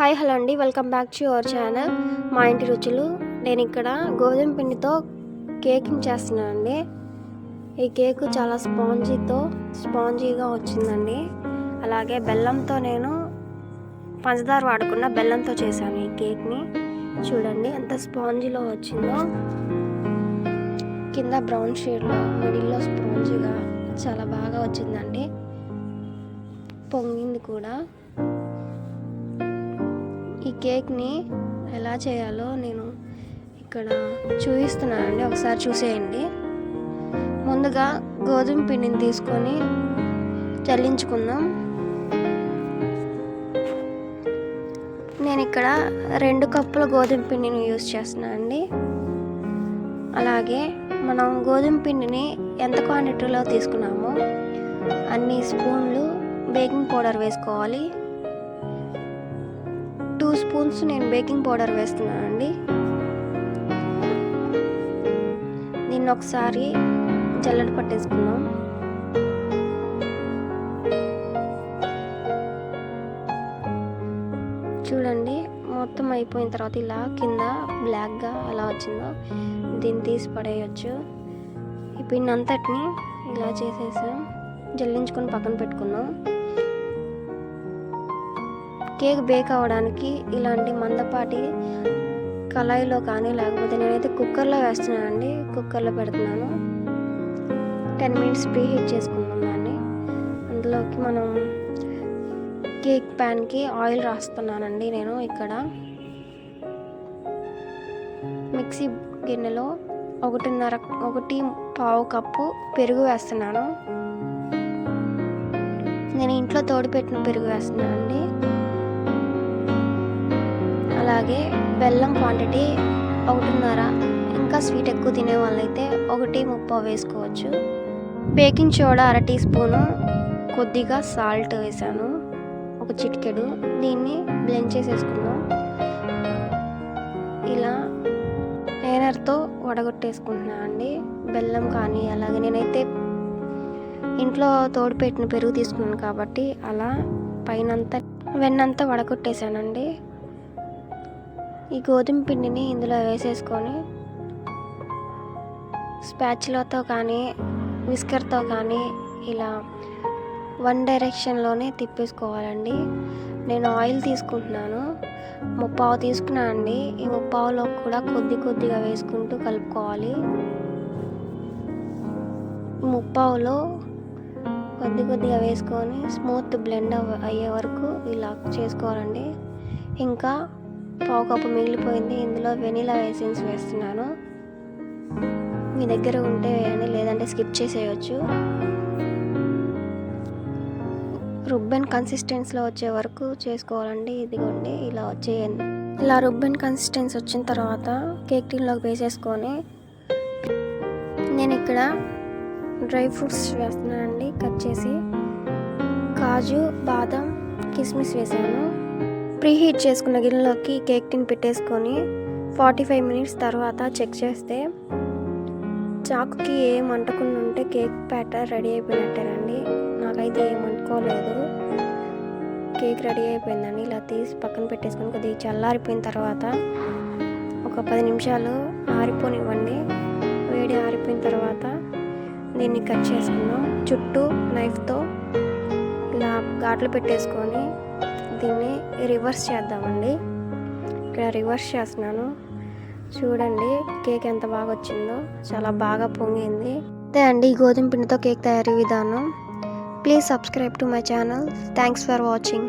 Hi hello అండి. Welcome back to your channel. మా ఇంటి రుచులు. నేను ఇక్కడ గోధుమ పిండితో కేకింగ్ చేస్తున్నాను అండి. ఈ కేక్ చాలా స్పాంజీతో స్పాంజీగా వచ్చిందండి. అలాగే బెల్లంతో నేను పంచదార వాడకుండా బెల్లంతో చేశాను ఈ కేక్ని. చూడండి ఎంత స్పాంజీలో వచ్చిందో. కింద బ్రౌన్ షేడ్లో మిడిల్లో స్పాంజీగా చాలా బాగా వచ్చిందండి. పొంగింది కూడా. ఈ కేక్ని ఎలా చేయాలో నేను ఇక్కడ చూపిస్తున్నానండి. ఒకసారి చూసేయండి. ముందుగా గోధుమ పిండిని తీసుకొని చల్లించుకుందాం. నేను ఇక్కడ రెండు కప్పుల గోధుమ పిండిని యూస్ చేస్తున్నాను అండి అలాగే మనం గోధుమ పిండిని ఎంత క్వాంటిటీలో తీసుకున్నామో అన్ని స్పూన్లు బేకింగ్ పౌడర్ వేసుకోవాలి. టూ స్పూన్స్ నేను బేకింగ్ పౌడర్ వేస్తున్నానండి. దీన్ని ఒకసారి జల్లెడ పట్టేసుకున్నాం చూడండి మొత్తం అయిపోయిన తర్వాత ఇలా కింద బ్లాక్గా ఎలా వచ్చిందో దీన్ని తీసి పడేయచ్చు. ఈ పిండి అంతటిని ఇలా చేసేసాం. జల్లించుకొని పక్కన పెట్టుకున్నాం కేక్ బేక్ అవ్వడానికి ఇలాంటి మందపాటి కళాయిలో కానీ లేకపోతే నేనైతే కుక్కర్లో వేస్తున్నానండి. కుక్కర్లో పెడుతున్నాను. టెన్ మినిట్స్ ప్రీహీట్ చేసుకుందాం దాన్ని. అందులోకి మనం కేక్ ప్యాన్కి ఆయిల్ రాస్తున్నానండి నేను ఇక్కడ. మిక్సీ గిన్నెలో ఒకటిన్నర ఒకటి పావు కప్పు పెరుగు వేస్తున్నాను. నేను ఇంట్లో తోడుపెట్టిన పెరుగు వేస్తున్నాను అండి అలాగే బెల్లం క్వాంటిటీ ఒకటిన్నర ఇంకా స్వీట్ ఎక్కువ తినే వాళ్ళైతే ఒకటి ముప్పో వేసుకోవచ్చు. బేకింగ్ సోడా అర టీ స్పూను కొద్దిగా సాల్ట్ వేసాను ఒక చిటికెడు. దీన్ని బ్లెండ్ చేసేసుకుందాం. ఇలా నేనర్తో వడగొట్టేసుకుంటున్నా అండి. బెల్లం కానీ అలాగే నేనైతే ఇంట్లో తోడుపెట్టిన పెరుగు తీసుకున్నాను కాబట్టి అలా పైనంతా వెన్నంతా వడగొట్టేశానండి ఈ గోధుమ పిండిని ఇందులో వేసేసుకొని స్పాచ్లతో కానీ విస్కర్తో కానీ ఇలా వన్ డైరెక్షన్లోనే తిప్పేసుకోవాలండి. నేను ఆయిల్ తీసుకుంటున్నాను. ముప్పావు తీసుకున్నాను అండి. ఈ ముప్పావులో కూడా కొద్ది కొద్దిగా వేసుకుంటూ కలుపుకోవాలి. ముప్పావులో కొద్ది కొద్దిగా వేసుకొని స్మూత్ బ్లెండ్ అయ్యే వరకు ఇలా చేసుకోవాలండి. ఇంకా పావు కప్పు మిగిలిపోయింది. ఇందులో వెనీలా ఎసెన్స్ వేస్తున్నాను. మీ దగ్గర ఉంటే వేయండి లేదంటే స్కిప్ చేసేయచ్చు. రుబ్బెన్ కన్సిస్టెన్సీలో వచ్చే వరకు చేసుకోవాలండి. ఇదిగోండి ఇలా వచ్చేయండి. ఇలా రుబ్బెన్ కన్సిస్టెన్సీ వచ్చిన తర్వాత కేక్ టీన్లోకి వేసేసుకొని నేను ఇక్కడ డ్రై ఫ్రూట్స్ వేస్తున్నానండి. కట్ చేసి కాజు బాదం కిస్మిస్ వేసాను. ప్రీ హీట్ చేసుకున్న గిన్నెలోకి కేక్ టిన్ పెట్టేసుకొని ఫార్టీ ఫైవ్ మినిట్స్ తర్వాత చెక్ చేస్తే చాకుకి ఏం అంటకుండా ఉంటే కేక్ బ్యాటర్ రెడీ అయిపోయినట్టేనండి. నాకైతే ఏం అంటుకోలేదు కేక్ రెడీ అయిపోయిందండి. ఇలా తీసి పక్కన పెట్టేసుకొని కొద్దిగా చల్లారిపోయిన తర్వాత ఒక పది నిమిషాలు ఆరిపోనివ్వండి. వేడి ఆరిపోయిన తర్వాత దీన్ని కట్ చేసుకుందాం. చుట్టూ నైఫ్తో ఇలా ఘాట్లు పెట్టేసుకొని దీన్ని రివర్స్ చేద్దామండి. ఇక్కడ రివర్స్ చేస్తున్నాను. చూడండి కేక్ ఎంత బాగా వచ్చిందో చాలా బాగా పొంగింది. అదే అండి ఈ గోధుమ పిండితో కేక్ తయారీ విధానం. Please subscribe to my channel. Thanks for watching.